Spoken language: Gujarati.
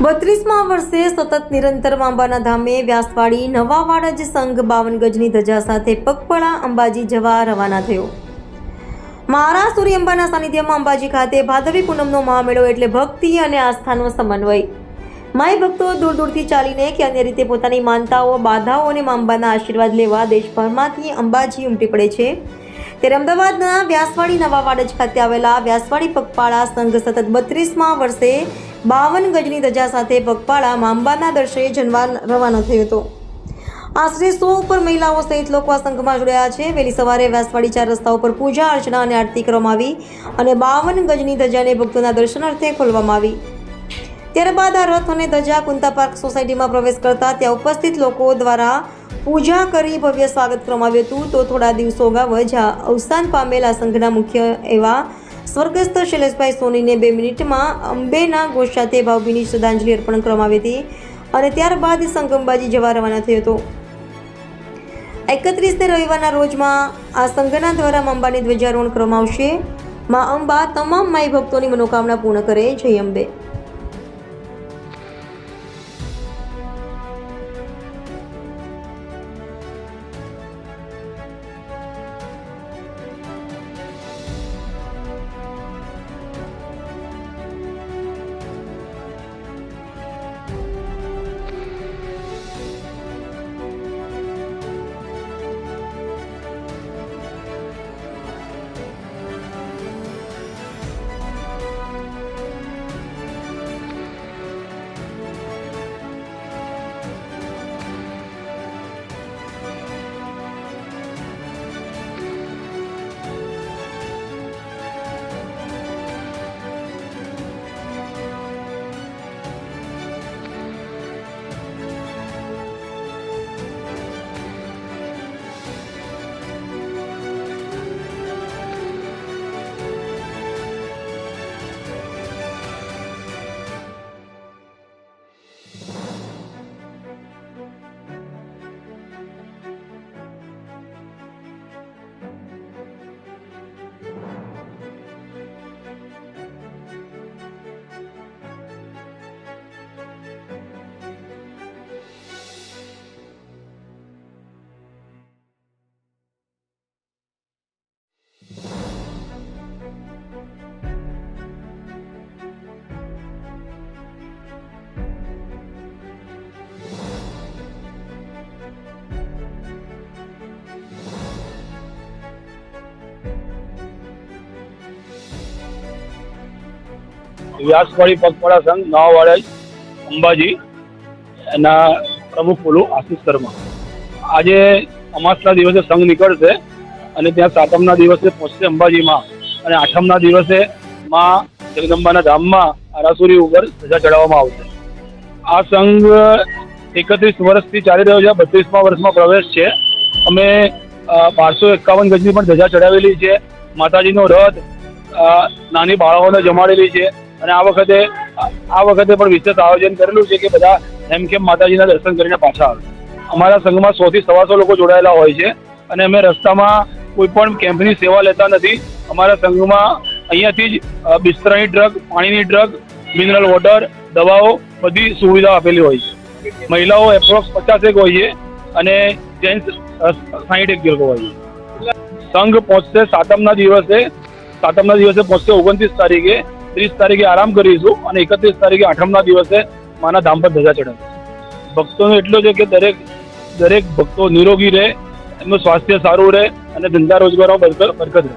બત્રીસમાં વર્ષે સતત નિરંતર માંબાના ધામે વ્યાસવાડી નવાવાડજ સંઘ બાવન ગજની ધજા સાથે પગપળા અંબાજી જવા રવાના થયો. મહારાષ્ટ્રી અંબાના સાનિધ્યમાં અંબાજી ખાતે ભાદવી પૂનમનો મહામેળો એટલે ભક્તિ અને આસ્થાનો સમન્વય. માય ભક્તો દૂર દૂરથી ચાલીને કે અન્ય રીતે પોતાની માનતાઓ, બાધાઓ અને માંબાના આશીર્વાદ લેવા દેશભરમાંથી અંબાજી ઉમટી પડે છે. ત્યારે અમદાવાદના વ્યાસવાડી નવાવાડજ ખાતે આવેલા વ્યાસવાડી પગપાળા સંઘ સતત બત્રીસમાં વર્ષે બાવન ગજની ધજા સાથે પગપાળા માંબાના દર્શને જનવા રવાના થયો હતો. આશરે સો ઉપર મહિલાઓ સહિત લોકો આ સંઘમાં જોડાયા છે. વહેલી સવારે વ્યાસવાડી ચાર રસ્તા ઉપર પૂજા અર્ચના અને આરતી કરવામાં આવી અને બાવન ગજની ધજાને ભક્તોના દર્શનાર્થે ખોલવામાં આવી. ત્યારબાદ આ રથ અને ધજા કુંતા પાર્ક સોસાયટીમાં પ્રવેશ કરતા ત્યાં ઉપસ્થિત લોકો દ્વારા પૂજા કરી ભવ્ય સ્વાગત કરવામાં હતું. તો થોડા દિવસો અગાઉ જ અવસાન પામેલા સંઘના મુખ્ય એવા સ્વર્ગસ્થ શૈલેષભાઈ સોનીને બે મિનિટમાં અંબેના ઘોષ સાથે ભાવભીની શ્રદ્ધાંજલિ અર્પણ કરવામાં આવી હતી અને ત્યારબાદ સંઘ અંબાજી જવા રવાના થયો હતો. એકત્રીસને રવિવારના રોજમાં આ સંઘના દ્વારા અંબાની ધ્વજારોહણ કરવામાં આવશે. મા અંબા તમામ માઈ ભક્તોની મનોકામના પૂર્ણ કરે. જય અંબે. વ્યાસવાડી પગપાળા સંઘ, નવાવાડા અંબાજી એના પ્રમુખ બોલું, આશીષ શર્મા. આજે અમાસના દિવસે સંઘ નીકળશે અને ત્યાં સાતમના દિવસે પહોંચશે અંબાજીમાં અને આઠમના દિવસે માં જગદંબાના ધામમાં આરાસુરી ઉપર ધજા ચડાવવામાં આવશે. આ સંઘ એકત્રીસ વર્ષથી ચાલી રહ્યો છે બત્રીસમા વર્ષમાં પ્રવેશ છે. અમે બારસો એકાવન ગજની પણ ધજા ચડાવેલી છે. માતાજીનો રથ નાની બાળાઓને જમાડેલી છે. અને આ વખતે આ વખતે પણ વિશેષ આયોજન કરેલું છે કે બધા એમ કેમ માતાજીના દર્શન કરીને પાછા આવે. અમારા સંઘમાં સોથી સવાસો લોકો જોડાયેલા હોય છે અને અમે રસ્તામાં કોઈ પણ કેમ્પની સેવા લેતા નથી. અમારા સંઘમાં અહીંયાથી જ બિસ્તરાની ડ્રગ, પાણીની ડ્રગ, મિનરલ વોટર, દવાઓ બધી સુવિધા આપેલી હોય છે. મહિલાઓ એપ્રોક્સ પચાસેક હોય છે અને જેન્ટ્સ સાહીઠ એક લોકો હોય છે. સંઘ પહોંચશે સાતમના દિવસે. સાતમના દિવસે પહોંચશે ઓગણત્રીસ તારીખે. ત્રીસ તારીખે આરામ કરીશું અને એકત્રીસ તારીખે આઠમના દિવસે માના ધામ પર ધજા ચડાવીશું ભક્તોનો એટલો છે કે દરેક દરેક ભક્તો નિરોગી રહે, એમનું સ્વાસ્થ્ય સારું રહે અને ધંધા રોજગારો બરકત રહે.